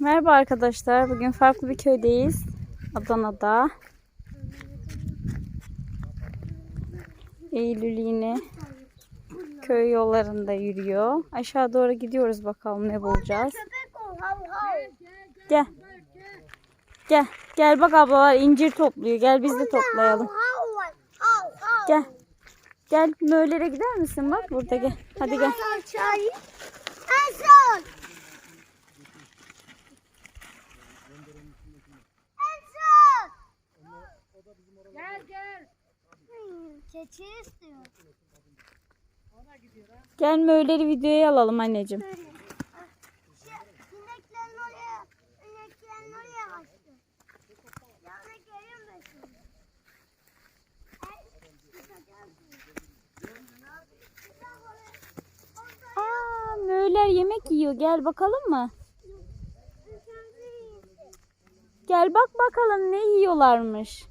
Merhaba arkadaşlar. Bugün farklı bir köydeyiz. Adana'da. Eylül yine köy yollarında yürüyor. Aşağı doğru gidiyoruz bakalım ne bulacağız. Gel. Gel. Gel bak ablalar incir topluyor. Gel biz de toplayalım. Gel. Gel Möğler'e gider misin? Bak burada gel. Hadi gel. Çay. En son. En son. Gel gel. Keçi istiyor. Gel Möğler'i videoya alalım anneciğim. Şu ineklerin oraya, ineklerin oraya kaçtı. Yana gelin ben şimdi. Yiyor. Gel bakalım mı? Gel bak bakalım ne yiyorlarmış.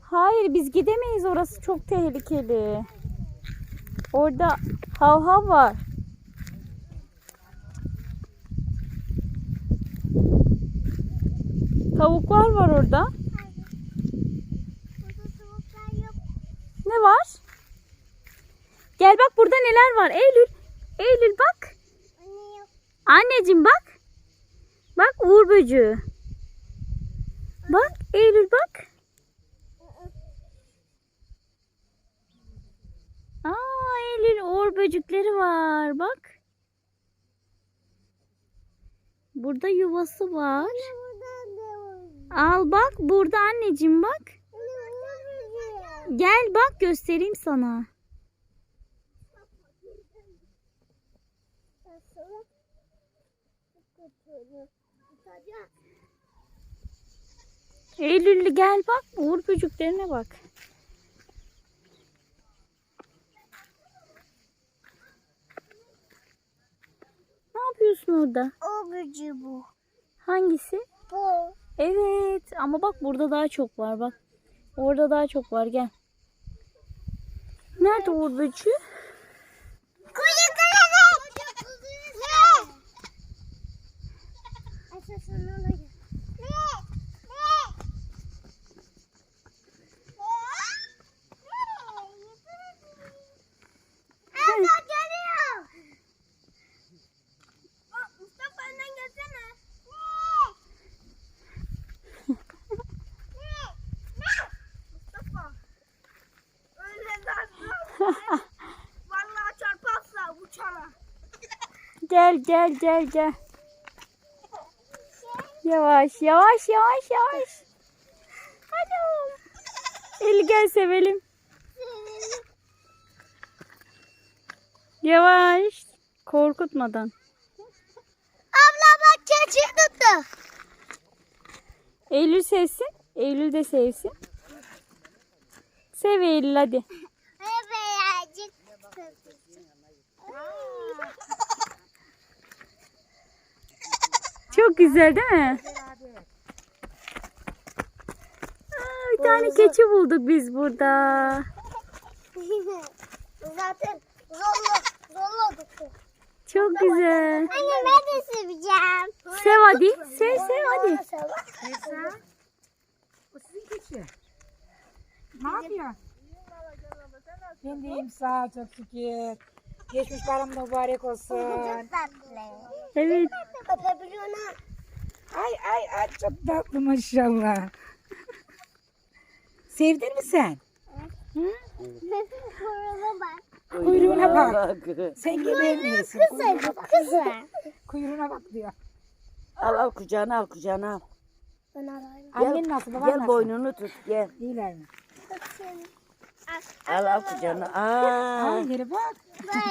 Hayır biz gidemeyiz orası çok tehlikeli. Orada hav hav var. Tavuklar var orada. Ne var? Gel bak burada neler var. Eylül. Eylül bak. Anneciğim bak. Bak uğur böceği. Bak Eylül bak. Aa Eylül uğur böcekleri var bak. Burada yuvası var. Al bak burada anneciğim bak. Gel bak göstereyim sana. Eylül gel bak uğur böceklerine bak. Ne yapıyorsun orada? O gücü bu. Hangisi? Bu. Evet ama bak burada daha çok var bak. Orada daha çok var gel. Nerede uğur böceği? Gel gel gel gel. Yavaş yavaş yavaş yavaş. Hadi. Eli gel sevelim. Yavaş. Korkutmadan. Abla bak keçi tuttu. Eylül sevsin. Eylül de sevsin. Sev Eylül hadi. Birazcık. Çok güzel değil mi? Aa, bir tane keçi bulduk biz burada. Zaten zorla, zorla tuttu. Çok güzel. Anne ben de seveceğim. Sev hadi. Sev sev hadi. O sizin keçi. Ne yapıyor? Ben sağ ol çok şükür. Geçmiş bayram mübarek olsun. Evet. Öpebiliyorsun Ay ay ay çok tatlı maşallah. Sevdin mi sen? Kuyruğuna bak. Kuyruğuna bak. Sen. Kuyruğuna bak. Kızım. Kuyruğuna bak diyor. Al al kucağına al kucağına al. Ben alayım. Annen nasıl baban Gel nasıl? boynunu tut gel. İyiler mi? Al al kucağına. Aa. Ay yere bak.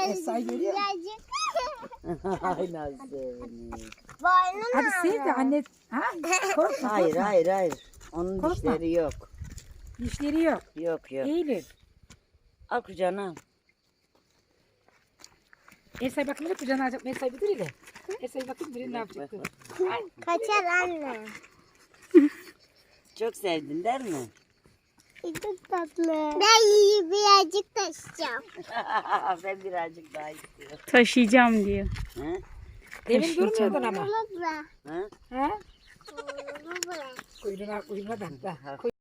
Esra görüyor musun? Birazcık. Ay Nazım. Boynuna Hadi sev de anne. Ha? Korkma Hayır korkma. hayır hayır. Onun Korkma. dişleri yok. Dişleri yok. Yok yok. Eylül. Al kucağına al. Esra bakayım da kucağına alacak. Esra bir dur hele. Esra bakayım biri ne yapacak. Kaçar anne. Çok sevdin der mi? Çok tatlı. Ben iyi birazcık taşıyacağım. ben birazcık daha istiyorum. Taşıyacağım diyor. Hı? Demin durmuyordun ama. Kuyruğuna kuyruğuna bak. bak.